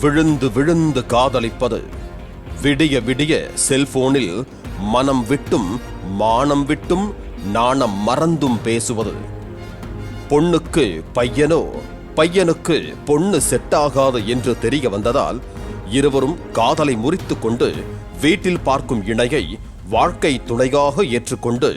விழுந்து விழுந்து காதலிப்பது. விடிய விடிய செல்போனில் மனம் விட்டும் மானம் விட்டும் நாணம் மறந்தும் பேசுவது. பொண்ணுக்கு பையனோ பையனுக்கு பொண்ணு செட் ஆகாது என்று தெரிய வந்ததால் இருவரும் காதலை முறித்து கொண்டு வீட்டில் பார்க்கும் இணையை வாழ்க்கை துணையாக ஏற்றுக்கொண்டு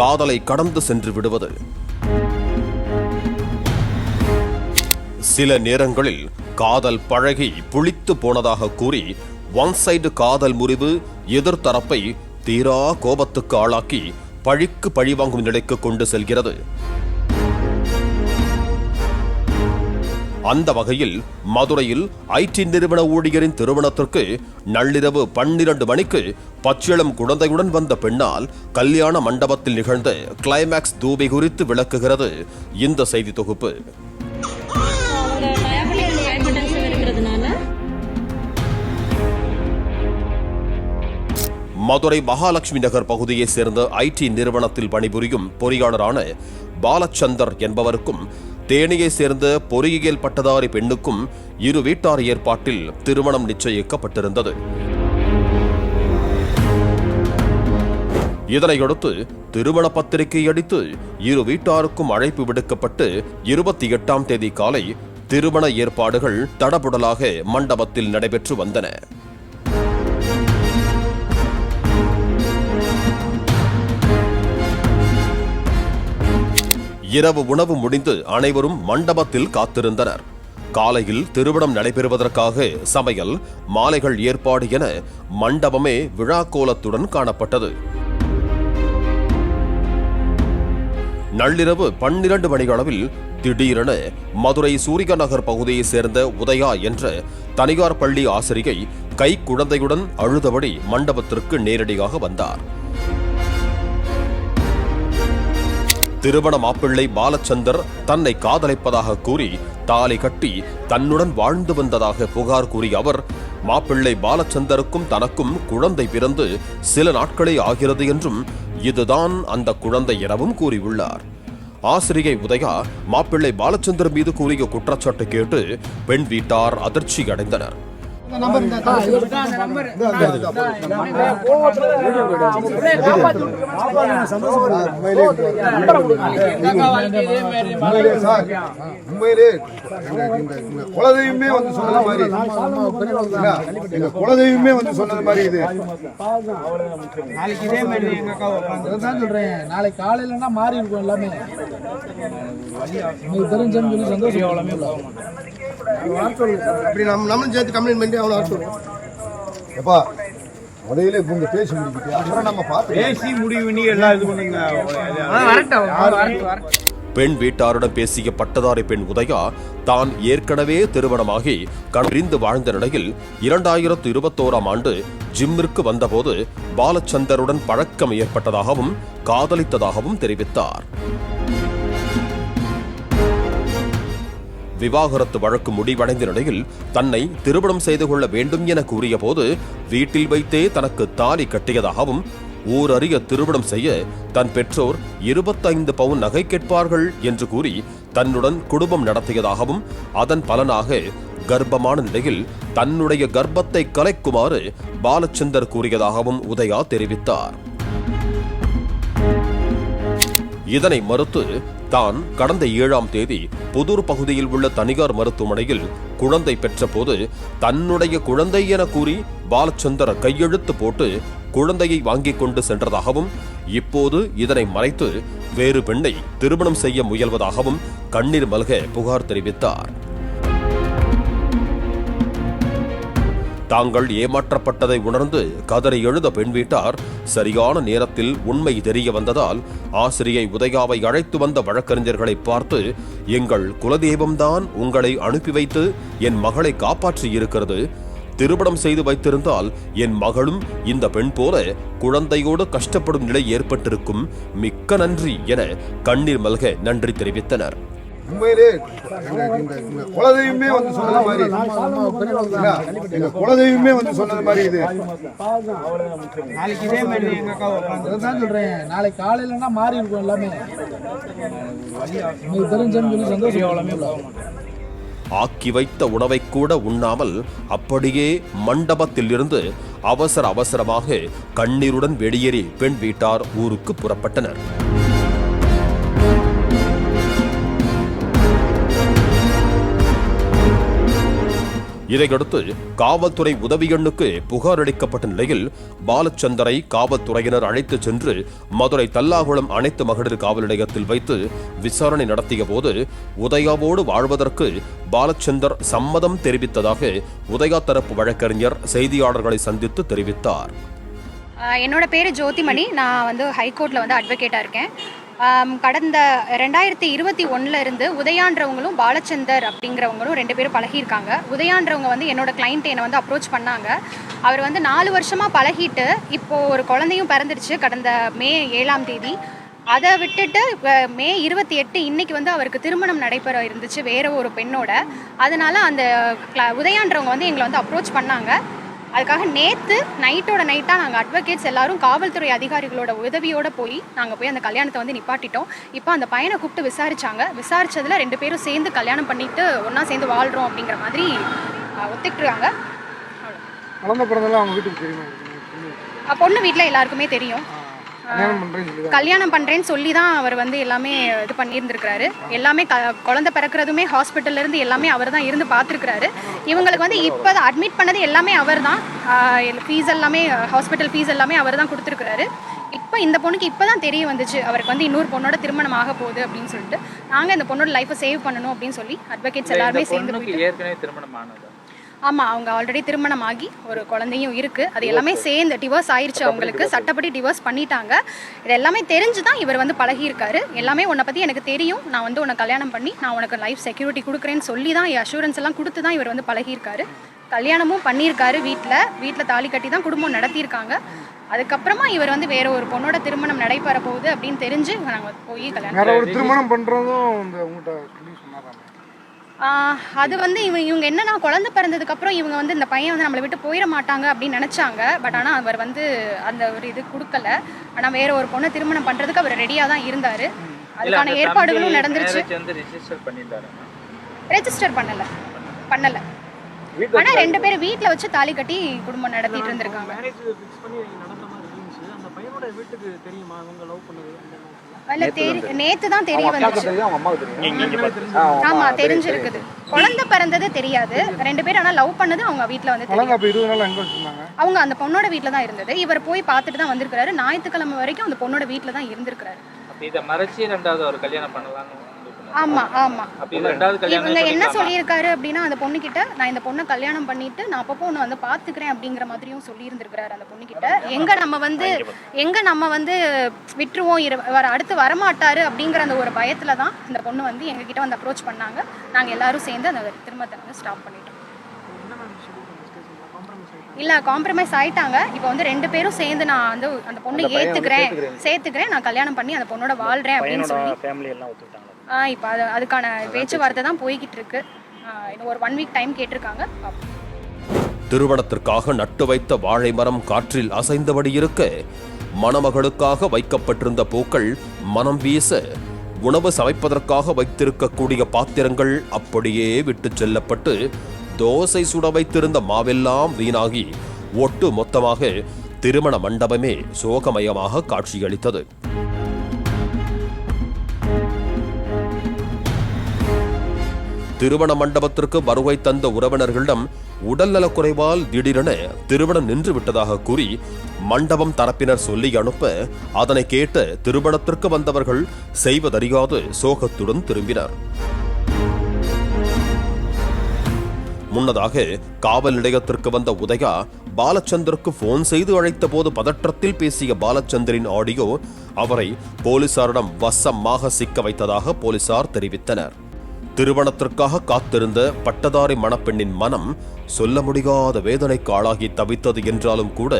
காதலை கடந்து சென்று விடுவது. சில நேரங்களில் காதல் பழகி புளித்து போனதாக கூறி ஒன் சைடு காதல் முறிவு எதிர்த்தரப்பை தீரா கோபத்துக்கு ஆளாக்கி பழிக்கு பழிவாங்கும் நிலைக்கு கொண்டு செல்கிறது. அந்த வகையில் மதுரையில் ஐடி நிறுவன ஊழியரின் திருமணத்திற்கு நள்ளிரவு பன்னிரண்டு மணிக்கு பச்சிளம் குழந்தையுடன் வந்த பெண்ணால் கல்யாண மண்டபத்தில் நிகழ்ந்த கிளைமேக்ஸ் தூபி குறித்து விளக்குகிறது இந்த செய்தி தொகுப்பு. மதுரை மகாலட்சுமி நகர் பகுதியைச் சேர்ந்த ஐடி நிறுவனத்தில் பணிபுரியும் பொறியாளரான பாலச்சந்தர் என்பவருக்கும் தேனியைச் சேர்ந்த பொறியியல் பட்டதாரி பெண்ணுக்கும் இரு வீட்டார் ஏற்பாட்டில் திருமணம் நிச்சயிக்கப்பட்டிருந்தது. இதனையடுத்து திருமண பத்திரிகை அடித்து இரு வீட்டாருக்கும் அழைப்பு விடுக்கப்பட்டு இருபத்தி எட்டாம் தேதி காலை திருமண ஏற்பாடுகள் தடபுடலாக மண்டபத்தில் நடைபெற்று வந்தன. இரவு உணவு முடிந்து அனைவரும் மண்டபத்தில் காத்திருந்தனர். காலையில் திருமணம் நடைபெறுவதற்காக சமையல் மாலைகள் ஏற்பாடு என மண்டபமே விழாக்கோலத்துடன் காணப்பட்டது. நள்ளிரவு பன்னிரண்டு மணியளவில் திடீரென மதுரை சூரிய நகர் பகுதியைச் சேர்ந்த உதயா என்ற தனியார் பள்ளி ஆசிரியை கை குழந்தையுடன் அழுதபடி மண்டபத்திற்கு நேரடியாக வந்தார். திருமண மாப்பிள்ளை பாலச்சந்தர் தன்னை காதலிப்பதாக கூறி தாலி கட்டி தன்னுடன் வாழ்ந்து வந்ததாக புகார் கூறிய அவர் மாப்பிள்ளை பாலச்சந்தருக்கும் தனக்கும் குழந்தை பிறந்து சில நாட்களே ஆகிறது என்றும் இதுதான் அந்த குழந்தை எனவும் கூறியுள்ளார். ஆசிரியை உதயா மாப்பிள்ளை பாலச்சந்தர் மீது கூறிய குற்றச்சாட்டு கேட்டு பெண் வீட்டார் அதிர்ச்சி அடைந்தனர் உண்மையிலே குலதெய்வமே வந்து சொன்னது மாதிரி எங்க குலதெய்வமே வந்து சொன்னது மாதிரி இது நாளைக்கு இதே மாதிரி எங்க அக்கா உட்காந்து சொல்றேன் நாளைக்கு காலையிலன்னா மாறி இருக்கும் எல்லாமே. உங்களுக்கு தெரிஞ்சேன்னு சொல்லி சந்தோஷம் அப்படி நம்ம நம்மளும் சேர்த்து கம்ப்ளைண்ட் பண்ணி எப்பா முதல்ல இவங்க பேசி முடிக்கிட்டு அப்புறம் நம்ம பார்த்து பேசி முடிவு பண்ணி எல்லாம் இது பண்ணுங்க. வரட்டும். வரட்டும் வரட்டும். பெண் வீட்டாருடன் பேசிய பட்டதாரி பெண் உதயா தான் ஏற்கனவே திருமணமாகி கண் வாழ்ந்த நிலையில் இரண்டாயிரத்து இருபத்தோராம் ஆண்டு ஜிம்மிற்கு வந்தபோது பாலச்சந்தருடன் பழக்கம் ஏற்பட்டதாகவும் காதலித்ததாகவும் தெரிவித்தார். விவாகரத்து வழக்கு முடிவடைந்த நிலையில் தன்னை திருமணம் செய்து கொள்ள வேண்டும் என கூறியபோது வீட்டில் வைத்தே தனக்கு தாலி கட்டியதாகவும் ஊரறிய திருமணம் செய்ய தன் பெற்றோர் இருபத்தைந்து பவுன் நகை கேட்பார்கள் என்று கூறி தன்னுடன் குடும்பம் நடத்தியதாகவும் அதன் பலனாக கர்ப்பமான நிலையில் தன்னுடைய கர்ப்பத்தை கலைக்குமாறு பாலச்சந்தர் கூறியதாகவும் உதயா தெரிவித்தார். இதனை மறுத்து தான் கடந்த ஏழாம் தேதி புதூர் பகுதியில் உள்ள தனிகார் மருத்துவமனையில் குழந்தை பெற்றபோது தன்னுடைய குழந்தை என கூறி பாலச்சந்தர் கையெழுத்து போட்டு குழந்தையை வாங்கிக் கொண்டு சென்றதாகவும் இப்போது இதனை மறைத்து வேறு பெண்ணை திருமணம் செய்ய முயல்வதாகவும் கண்ணீர் மல்க புகார் தெரிவித்தார். தாங்கள் ஏமாற்றப்பட்டதை உணர்ந்து கதறி எழுத பெண் வீட்டார் சரியான நேரத்தில் உண்மை தெரிய வந்ததால் ஆசிரியை உதயாவை அழைத்து வந்த வழக்கறிஞர்களை பார்த்து எங்கள் குலதெய்வம்தான் உங்களை அனுப்பி வைத்து என் மகளை காப்பாற்றி இருக்கிறது. திருமணம் செய்து வைத்திருந்தால் என் மகளும் இந்த பெண் போல குழந்தையோடு கஷ்டப்படும் நிலை ஏற்பட்டிருக்கும். மிக்க நன்றி என கண்ணீர் மல்க நன்றி தெரிவித்தனர். உண்மையிலே எங்க- குலதெய்வமே வந்து சொன்னது மாதிரி? எங்க குலதெய்வமே வந்து சொன்னது மாதிரி இது. நாளைக்கு இதே மாதிரி எங்க அக்கா தான் சொல்றேன். நாளைக்கு காலையிலனா மாறி இருக்கும் எல்லாமே. உங்களுக்கு தெரிஞ்சேன்னு சொல்லி சந்தோஷம் ஆக்கி வைத்த உணவை கூட உண்ணாமல் அப்படியே மண்டபத்தில் இருந்து அவசர அவசரமாக கண்ணீருடன் வெளியேறி பெண் வீட்டார் ஊருக்கு புறப்பட்டனர். இதையடுத்து காவல்துறை உதவி எண்ணுக்கு புகார் அளிக்கப்பட்ட நிலையில் பாலச்சந்தரை காவல்துறையினர் அழைத்துச் சென்று மதுரை தல்லாகுளம் அனைத்து மகளிர் காவல் நிலையத்தில் வைத்து விசாரணை நடத்திய போது உதயாவோடு வாழ்வதற்கு பாலச்சந்தர் சம்மதம் தெரிவித்ததாக உதயா தரப்பு வழக்கறிஞர் செய்தியாளர்களை சந்தித்து தெரிவித்தார். என்னோட பேர் ஜோதிமணி. நான் வந்து ஹைகோர்ட்டில் வந்து அட்வொகேட்டாக இருக்கேன். கடந்த ரெண்டாயிரத்தி இருபத்தி ஒன்றுலேருந்து இருந்து உதயான்றவங்களும் பாலச்சந்தர் அப்படிங்கிறவங்களும் ரெண்டு பேரும் பழகியிருக்காங்க. உதயான்றவங்க வந்து என்னோட கிளைண்ட் என்னை வந்து அப்ரோச் பண்ணாங்க. அவர் வந்து நாலு வருஷமாக பழகிட்டு இப்போது ஒரு குழந்தையும் பிறந்துடுச்சு கடந்த மே ஏழாம் தேதி. அதை விட்டுட்டு மே இருபத்தி எட்டு இன்னைக்கு வந்து அவருக்கு திருமணம் நடைபெற இருந்துச்சு வேற ஒரு பெண்ணோட. அதனால அந்த உதயான்றவங்க வந்து எங்களை வந்து அப்ரோச் பண்ணாங்க. அதுக்காக நேற்று நைட்டோட நைட்டாக நாங்கள் அட்வொகேட்ஸ் எல்லாரும் காவல்துறை அதிகாரிகளோட உதவியோட போய் நாங்கள் போய் அந்த கல்யாணத்தை வந்து நிப்பாட்டிட்டோம். இப்போ அந்த பையனை கூப்பிட்டு விசாரிச்சாங்க. விசாரிச்சதுல ரெண்டு பேரும் சேர்ந்து கல்யாணம் பண்ணிட்டு ஒன்றா சேர்ந்து வாழ்கிறோம் அப்படிங்கிற மாதிரி ஒத்துக்கிட்டுருக்காங்க. அவங்க வீட்டுக்கு தெரியுமா? பொண்ணு வீட்டில் எல்லாருக்குமே தெரியும். கல்யாணம் பண்ணுறேன்னு சொல்லி தான் அவர் வந்து எல்லாமே இது பண்ணியிருந்திருக்கிறாரு. எல்லாமே க குழந்தை பிறக்கிறதுமே ஹாஸ்பிட்டல்ல இருந்து எல்லாமே அவர் தான் இருந்து பார்த்துருக்கிறாரு. இவங்களுக்கு வந்து இப்போ தான் அட்மிட் பண்ணது எல்லாமே அவர் தான் ஃபீஸ் எல்லாமே ஹாஸ்பிட்டல் ஃபீஸ் எல்லாமே அவர் தான் கொடுத்துருக்குறாரு. இப்போ இந்த பொண்ணுக்கு இப்போ தான் தெரிய வந்துச்சு அவருக்கு வந்து இன்னொரு பொண்ணோட திருமணம் ஆக போகுது அப்படின்னு சொல்லிட்டு. நாங்கள் இந்த பொண்ணோட லைஃப்பை சேவ் பண்ணணும் அப்படின்னு சொல்லி அட்வொகேட்ஸ் எல்லாருமே சேர்ந்து ஏற்கனவே திருமணம் ஆனது? ஆமாம் அவங்க ஆல்ரெடி திருமணம் ஆகி ஒரு குழந்தையும் இருக்குது அது எல்லாமே சேர்ந்து டிவோர்ஸ் ஆயிருச்சு அவங்களுக்கு. சட்டப்படி டிவோர்ஸ் பண்ணிட்டாங்க. இது எல்லாமே தெரிஞ்சு தான் இவர் வந்து பழகியிருக்காரு. எல்லாமே உன்னை பற்றி எனக்கு தெரியும். நான் வந்து உன்னை கல்யாணம் பண்ணி நான் உனக்கு லைஃப் செக்யூரிட்டி கொடுக்குறேன்னு சொல்லி தான் அஷூரன்ஸ் எல்லாம் கொடுத்து தான் இவர் வந்து பழகியிருக்காரு. கல்யாணமும் பண்ணியிருக்காரு வீட்டில் வீட்டில் தாலி கட்டி தான் குடும்பம் நடத்தியிருக்காங்க. அதுக்கப்புறமா இவர் வந்து வேற ஒரு பொண்ணோட திருமணம் நடைபெற போகுது அப்படின்னு தெரிஞ்சு நாங்கள் போய் கல்யாணம் வேற ஒரு திருமணம் பண்ணுறதும் அது வந்து இவங்க இவங்க என்னன்னா குழந்தை பிறந்ததுக்கு அப்புறம் இவங்க வந்து இந்த பையன் வந்து நம்மளை விட்டு போயிட மாட்டாங்க அப்படின்னு நினைச்சாங்க. பட் ஆனால் அவர் வந்து அந்த ஒரு இது கொடுக்கல. ஆனால் வேற ஒரு பொண்ணை திருமணம் பண்றதுக்கு அவர் ரெடியாக தான் இருந்தாரு. அதுக்கான ஏற்பாடுகளும் நடந்துருச்சு. ரெஜிஸ்டர் பண்ணல. பண்ணல. ஆனா ரெண்டு பேரும் வீட்ல வச்சு தாலி கட்டி குடும்பம் நடத்திட்டு இருந்திருக்காங்க. இல்ல தெரி நேத்து தான் தெரிய வந்துச்சு. ஆமா தெரிஞ்சிருக்குது. குழந்தை பிறந்தது தெரியாது. ரெண்டு பேரும் ஆனா லவ் பண்ணது அவங்க வீட்ல வந்து அவங்க அந்த பொண்ணோட வீட்டில் தான் இருந்தது. இவர் போய் பார்த்துட்டு தான் வந்திருக்காரு ஞாயிற்றுக்கிழமை வரைக்கும் அந்த பொண்ணோட வீட்டில் தான் இருந்திருக்காரு அப்ப இதை மறைச்சு ரெண்டாவது ஒரு கல்யாணம் பண்ணலாம்னு. ஆமா ஆமா. இவங்க என்ன? சொல்லியிருக்காரு அப்படின்னா அந்த பொண்ணுகிட்ட நான் இந்த பொண்ணை கல்யாணம் பண்ணிட்டு நான் அப்பப்போ உன்னை வந்து பாத்துக்கிறேன் அப்படிங்கிற மாதிரியும் சொல்லியிருந்திருக்கிறாரு அந்த பொண்ணுகிட்ட. எங்க நம்ம வந்து எங்க நம்ம வந்து விட்டுருவோம் வர அடுத்து வரமாட்டாரு அப்படிங்கிற அந்த ஒரு பயத்துல தான் இந்த பொண்ணு வந்து எங்க கிட்ட வந்து அப்ரோச் பண்ணாங்க. நாங்க எல்லாரும் சேர்ந்து அந்த திருமணத்தை வந்து ஸ்டாப் பண்ணிட்டோம். பண்ண இல்ல காம்ப்ரமைஸ் ஆயிட்டாங்க. இப்போ வந்து ரெண்டு பேரும் சேர்ந்து நான் வந்து அந்த பொண்ணை ஏத்துக்கிறேன் சேர்த்துக்கிறேன். நான் கல்யாணம் பண்ணி அந்த பொண்ணோட வாழ்றேன் அப்படின்னு சொல்லி. ஃபேமிலி எல்லாம் ஒத்துக்கிட்டாங்க இப்போ அது அதுக்கான பேச்சுவார்த்தை தான் போய்கிட்டு இருக்கு இன்னும் ஒரு ஒன் வீக் டைம் கேட்டிருக்காங்க. திருமணத்திற்காக நட்டு வைத்த வாழை மரம் காற்றில் அசைந்தபடி இருக்க மணமகளுக்காக வைக்கப்பட்டிருந்த பூக்கள் மனம் வீச உணவு சமைப்பதற்காக வைத்திருக்கக்கூடிய பாத்திரங்கள் அப்படியே விட்டுச் செல்லப்பட்டு தோசை சுட வைத்திருந்த மாவெல்லாம் வீணாகி ஒட்டு மொத்தமாக திருமண மண்டபமே சோகமயமாக காட்சியளித்தது. திருமண மண்டபத்திற்கு வருகை தந்த உறவினர்களிடம் உடல்நலக் குறைவால் திடீரென திருமணம் நின்று விட்டதாக கூறி மண்டபம் தரப்பினர் சொல்லி அனுப்ப அதனை கேட்ட திருமணத்திற்கு வந்தவர்கள் செய்வதறியாது சோகத்துடன் திரும்பினர். முன்னதாக காவல் நிலையத்திற்கு வந்த உதயா பாலச்சந்தருக்கு போன் செய்து அழைத்த போது பதற்றத்தில் பேசிய பாலச்சந்தரின் ஆடியோ அவரை போலீசாரிடம் வசமாக சிக்க வைத்ததாக போலீசார் தெரிவித்தனர். திருமணத்திற்காக காத்திருந்த பட்டதாரி மணப்பெண்ணின் மனம் சொல்ல முடியாத வேதனைக்கு ஆளாகி தவித்தது என்றாலும் கூட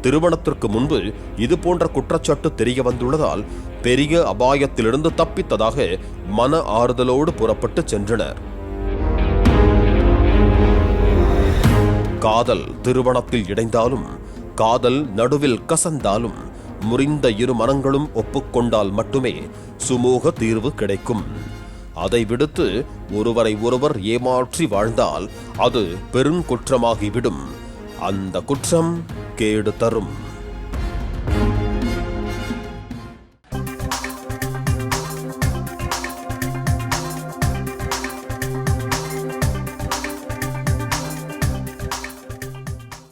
திருமணத்திற்கு முன்பு இது போன்ற குற்றச்சாட்டு தெரிய வந்துள்ளதால் பெரிய அபாயத்திலிருந்து தப்பித்ததாக மன ஆறுதலோடு புறப்பட்டு சென்றனர். காதல் திருமணத்தில் இணைந்தாலும் காதல் நடுவில் கசந்தாலும் முறிந்த இரு மனங்களும் ஒப்புக்கொண்டால் மட்டுமே சுமூக தீர்வு கிடைக்கும். அதை விடுத்து ஒருவரை ஒருவர் ஏமாற்றி வாழ்ந்தால் அது பெருங்குற்றமாகிவிடும். அந்த குற்றம் கேடு தரும்.